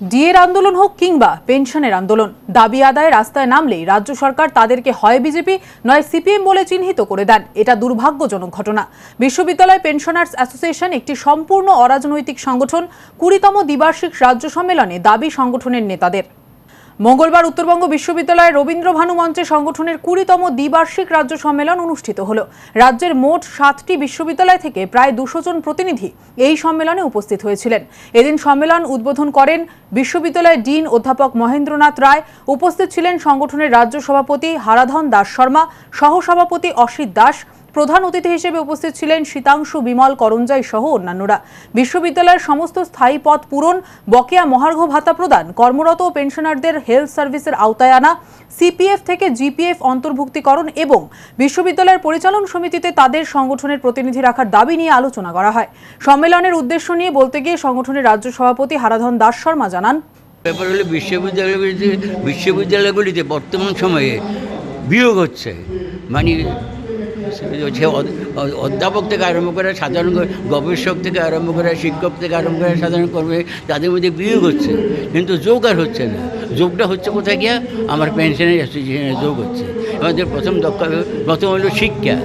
ডিএর আন্দোলন হোক কিংবা পেনশনের আন্দোলন, দাবি আদায় রাস্তায় নামলেই রাজ্য সরকার তাদেরকে হয় বিজেপি, নয় সিপিএম বলে চিহ্নিত করে দেন। এটা দুর্ভাগ্যজনক ঘটনা। বিশ্ববিদ্যালয় পেনশনার্স অ্যাসোসিয়েশন একটি সম্পূর্ণ অরাজনৈতিক সংগঠন, কুড়িতম দ্বিবার্ষিক রাজ্য সম্মেলনে দাবি সংগঠনের নেতাদের। মঙ্গলবার উত্তরবঙ্গ বিশ্ববিদ্যালয়ের রবীন্দ্র ভানু মঞ্চে সংগঠনের কুড়িতম দ্বিবার্ষিক রাজ্য সম্মেলন অনুষ্ঠিত হল। রাজ্যের মোট সাতটি বিশ্ববিদ্যালয় থেকে প্রায় দুশো জন প্রতিনিধি এই সম্মেলনে উপস্থিত হয়েছিলেন। এদিন সম্মেলন উদ্বোধন করেন বিশ্ববিদ্যালয়ের ডিন অধ্যাপক মহেন্দ্রনাথ রায়। উপস্থিত ছিলেন সংগঠনের রাজ্য সভাপতি হারাধন দাস শর্মা, সহসভাপতি অসিত দাস প্রধান অতিথি হিসেবে উপস্থিত ছিলেন শীতাংশু বিমল করঞ্জাই সহ অন্যান্যরা। বিশ্ববিদ্যালয়ের সমস্ত স্থায়ী পদ পূরণ, বকেয়া মহার্ঘ ভাতা প্রদান, কর্মরত পেনশনারদের হেলথ সার্ভিসের আওতায় আনা, সিপিএফ থেকে জিপিএফ অন্তর্ভুক্তিকরণ এবং বিশ্ববিদ্যালয়ের পরিচালন সমিতিতে তাদের সংগঠনের প্রতিনিধি রাখার দাবি নিয়ে আলোচনা করা হয়। সম্মেলনের উদ্দেশ্য নিয়ে বলতে গিয়ে সংগঠনের রাজ্য সভাপতি হারাধন দাস শর্মা জানান। ব্যাপার হলো বিশ্ববিদ্যালয়গুলিতে বিশ্ববিদ্যালয়গুলিতে বর্তমান সময়ে বিয়োগ হচ্ছে। মানে সে অধ্যাপক থেকে আরম্ভ করে সাধারণ গবেষক থেকে আরম্ভ করে শিক্ষক থেকে আরম্ভ করে সাধারণ কর্মী তাদের মধ্যে বিয়োগ হচ্ছে। কিন্তু যোগ আর হচ্ছে না। যোগটা হচ্ছে কোথায় গিয়া? আমার পেনশনের অ্যাসোসিয়েশনের যোগ হচ্ছে। আমাদের প্রথম দক্ষ, প্রথম হলো শিক্ষা,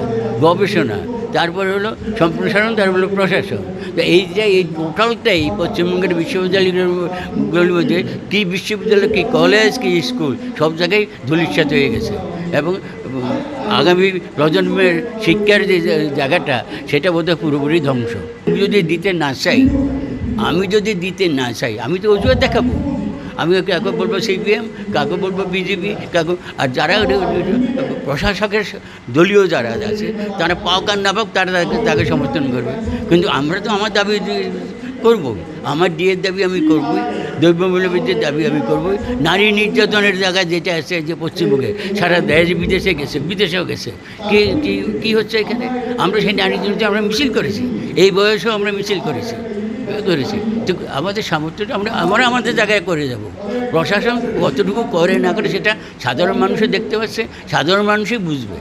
গবেষণা। তারপরে হলো সম্প্রসারণ তারপর হলো প্রশাসন। তো এই যে এই টোটালটাই পশ্চিমবঙ্গের বিশ্ববিদ্যালয়গুলোর মধ্যে কী বিশ্ববিদ্যালয়, কী কলেজ, কী স্কুল, সব জায়গায় ধূলিসাৎ হয়ে গেছে। এবং আগামী প্রজন্মের শিক্ষার যে জায়গাটা, সেটা বোধহয় পুরোপুরি ধ্বংস। যদি দিতে না চাই, আমি যদি দিতে না চাই, আমি তো অজুহাত দেখাবো। আমি কাকে বলব সিপিএম, কাকে বলব বিজেপি, কাকে আর যারা প্রশাসকের দলীয় যারা আছে, তারা পাওক আর না পাওক তারা তাকে তাকে সমর্থন করবে। কিন্তু আমরা তো আমার দাবি করব আমার ডিএর দাবি আমি করবই দ্রব্যমূল্যবৃদ্ধির দাবি আমি করবই। নারী নির্যাতনের জায়গা যেটা আছে যে পশ্চিমবঙ্গে, সারা দেশ বিদেশে গেছে, বিদেশেও গেছে। কি কি হচ্ছে এখানে? আমরা সেই নারী আমরা মিছিল করেছি। এই বয়সেও আমরা মিছিল করেছি। করেছি তো আমাদের সামর্থ্যটা আমরা আমরা আমাদের জায়গায় করে যাব প্রশাসন কতটুকু করে না করে সেটা সাধারণ মানুষে দেখতে পাচ্ছে, সাধারণ মানুষই বুঝবে।